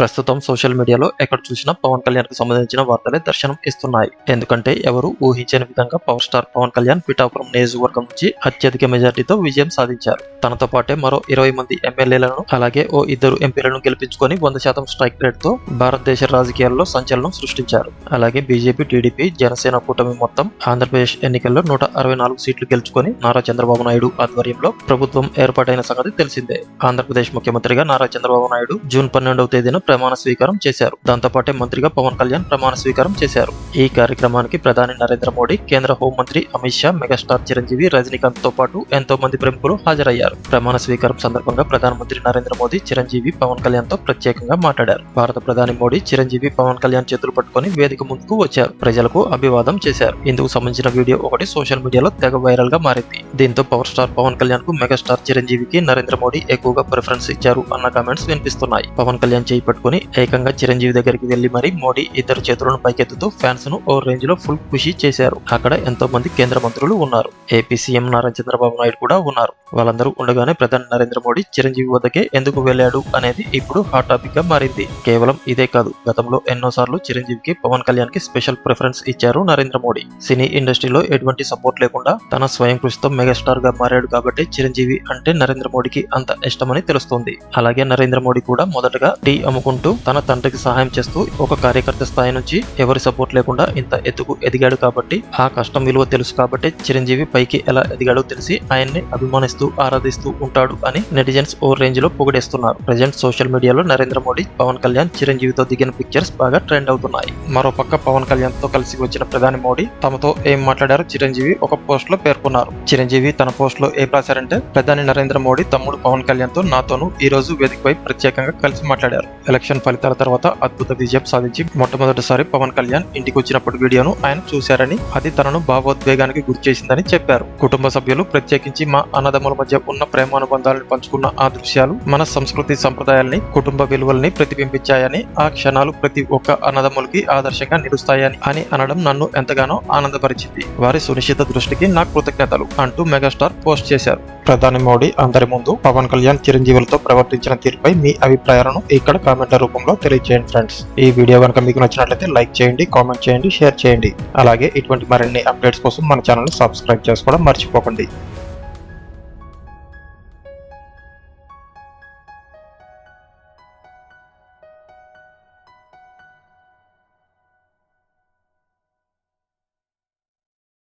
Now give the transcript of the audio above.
ప్రస్తుతం సోషల్ మీడియాలో ఎక్కడ చూసినా పవన్ కళ్యాణ్కు సంబంధించిన వార్తలే దర్శనం ఇస్తున్నాయి. ఎందుకంటే ఎవరు ఊహించని విధంగా పవర్ స్టార్ పవన్ కళ్యాణ్ పిఠాపురం నియోజకవర్గం నుంచి అత్యధిక మెజార్టీతో విజయం సాధించారు. తనతో పాటే మరో ఇరవై మంది ఎమ్మెల్యేలను అలాగే ఓ ఇద్దరు ఎంపీలను గెలిపించుకొని వంద శాతం స్ట్రైక్ రేట్తో భారతదేశ రాజకీయాల్లో సంచలనం సృష్టించారు. అలాగే బీజేపీ టీడీపీ జనసేన కూటమి మొత్తం ఆంధ్రప్రదేశ్ ఎన్నికల్లో నూట అరవై నాలుగు సీట్లు గెలుచుకొని నారా చంద్రబాబు నాయుడు ఆధ్వర్యంలో ప్రభుత్వం ఏర్పాటైన సంగతి తెలిసిందే. ఆంధ్రప్రదేశ్ ముఖ్యమంత్రిగా నారా చంద్రబాబు నాయుడు జూన్ పన్నెండవ తేదీన ప్రమాణ స్వీకారం చేశారు. దాంతో పాటే మంత్రిగా పవన్ కళ్యాణ్ ప్రమాణ స్వీకారం చేశారు. ఈ కార్యక్రమానికి ప్రధాని నరేంద్ర మోడీ కేంద్ర హోంమంత్రి అమిత్ షా మెగాస్టార్ చిరంజీవి రజనీకాంత్తో పాటు ఎంతో మంది ప్రముఖులు హాజరయ్యారు. ప్రమాణ స్వీకారం సందర్భంగా ప్రధానమంత్రి నరేంద్ర మోదీ చిరంజీవి పవన్ కళ్యాణ్తో ప్రత్యేకంగా మాట్లాడారు. భారత ప్రధాని మోడీ చిరంజీవి పవన్ కళ్యాణ్ చేతులు పట్టుకొని వేదిక ముందుకు వచ్చారు. ప్రజలకు అభివాదం చేశారు. ఇందుకు సంబంధించిన వీడియో ఒకటి సోషల్ మీడియాలో తెగ వైరల్గా మారింది. దీంతో పవర్ స్టార్ పవన్ కళ్యాణ్కు మెగాస్టార్ చిరంజీవికి నరేంద్ర మోడీ ఎక్కువగా ప్రిఫరెన్స్ ఇచ్చారు అన్న కామెంట్స్ వినిపిస్తున్నాయి. పవన్ కళ్యాణ్ చేయి పట్టుకుని ఏకంగా చిరంజీవి దగ్గరికి వెళ్ళి మరి మోడీ ఇద్దరు చేతులను పైకెత్తుతూ ఫ్యాన్స్ను ఓ రేంజ్లో ఫుల్ ఖుషి చేశారు. అక్కడ ఎంతో మంది కేంద్ర మంత్రులు ఉన్నారు. ఏపీ సీఎం నారా చంద్రబాబు నాయుడు కూడా ఉన్నారు. వాళ్ళందరూ ఉండగానే ప్రధాని నరేంద్ర మోడీ చిరంజీవి వద్దకే ఎందుకు వెళ్ళాడు అనేది ఇప్పుడు హాట్ టాపిక్గా మారింది. కేవలం ఇదే కాదు గతంలో ఎన్నో సార్లు చిరంజీవికి పవన్ కళ్యాణ్కి స్పెషల్ ప్రిఫరెన్స్ ఇచ్చారు నరేంద్ర మోడీ. సినీ ఇండస్ట్రీలో ఎటువంటి సపోర్ట్ లేకుండా తన స్వయం కృషితో మెగాస్టార్గా మారాడు కాబట్టి చిరంజీవి అంటే నరేంద్ర మోడీకి అంత ఇష్టమని తెలుస్తోంది. అలాగే నరేంద్ర మోడీ కూడా మొదటగా టీ అనుకుంటూ తన తండ్రికి సహాయం చేస్తూ ఒక కార్యకర్త స్థాయి నుంచి ఎవరి సపోర్ట్ లేకుండా ఇంత ఎత్తుకు ఎదిగాడు కాబట్టి ఆ కష్టం విలువ తెలుసు కాబట్టి చిరంజీవి పైకి ఎలా ఎదిగాడో తెలిసి ఆయన్ని అభిమానిస్తూ ఆరాధిస్తూ ఉంటాడు అని నెటిజన్స్ ఓ రేంజ్లో పొగిడేస్తున్నారు. ప్రజెంట్ సోషల్ మీడియాలో నరేంద్ర మోడీ పవన్ కళ్యాణ్ చిరంజీవితో దిగిన పిక్చర్స్ బాగా ట్రెండ్ అవుతున్నాయి. మరోపక్క పవన్ కళ్యాణ్తో కలిసి వచ్చిన ప్రధాని మోడీ తమతో ఏం మాట్లాడారో చిరంజీవి ఒక పోస్ట్లో పేర్కొన్నారు. చిరంజీవి తన పోస్ట్లో ఏం రాశారంటే ప్రధాని నరేంద్ర మోడీ తమ్ముడు పవన్ కళ్యాణ్తో నాతోనూ ఈ రోజు వేదికపై ప్రత్యేకంగా కలిసి మాట్లాడారు. ఎలక్షన్ ఫలితాల తర్వాత అద్భుత విజయం సాధించి మొట్టమొదటిసారి పవన్ కళ్యాణ్ ఇంటికి వచ్చినప్పుడు వీడియోను ఆయన చూశారని అది తనను భావోద్వేగానికి గురి చేసిందని చెప్పారు. కుటుంబ సభ్యులు ప్రత్యేకించి మా అన్నదమ్ముల మధ్య ఉన్న ప్రేమానుబంధాలను పంచుకున్న ఆ దృశ్యాలు మన సంస్కృతి సంప్రదాయాల్ని కుటుంబ విలువల్ని ప్రతిబింబించాయని ఆ క్షణాలు ప్రతి ఒక్క అన్నదమ్ములకి ఆదర్శంగా నిలుస్తాయని అని అనడం నన్ను ఎంతగానో ఆనందపరిచింది. వారి సునిశ్చిత దృష్టికి నా కృతజ్ఞతలు అంటూ మెగాస్టార్ పోస్ట్ చేశారు. ప్రధాని మోడీ అందరి ముందు పవన్ కళ్యాణ్ చిరంజీవులతో ప్రవర్తించిన తీరుపై మీ అభిప్రాయాలను ఇక్కడ కామెంట్ల రూపంలో తెలియజేయండి ఫ్రెండ్స్. ఈ వీడియో కనుక మీకు నచ్చినట్లయితే లైక్ చేయండి కామెంట్ చేయండి షేర్ చేయండి. అలాగే ఇటువంటి మరిన్ని అప్డేట్స్ కోసం మన ఛానల్ సబ్స్క్రైబ్ చేసుకోవడం మర్చిపోకండి.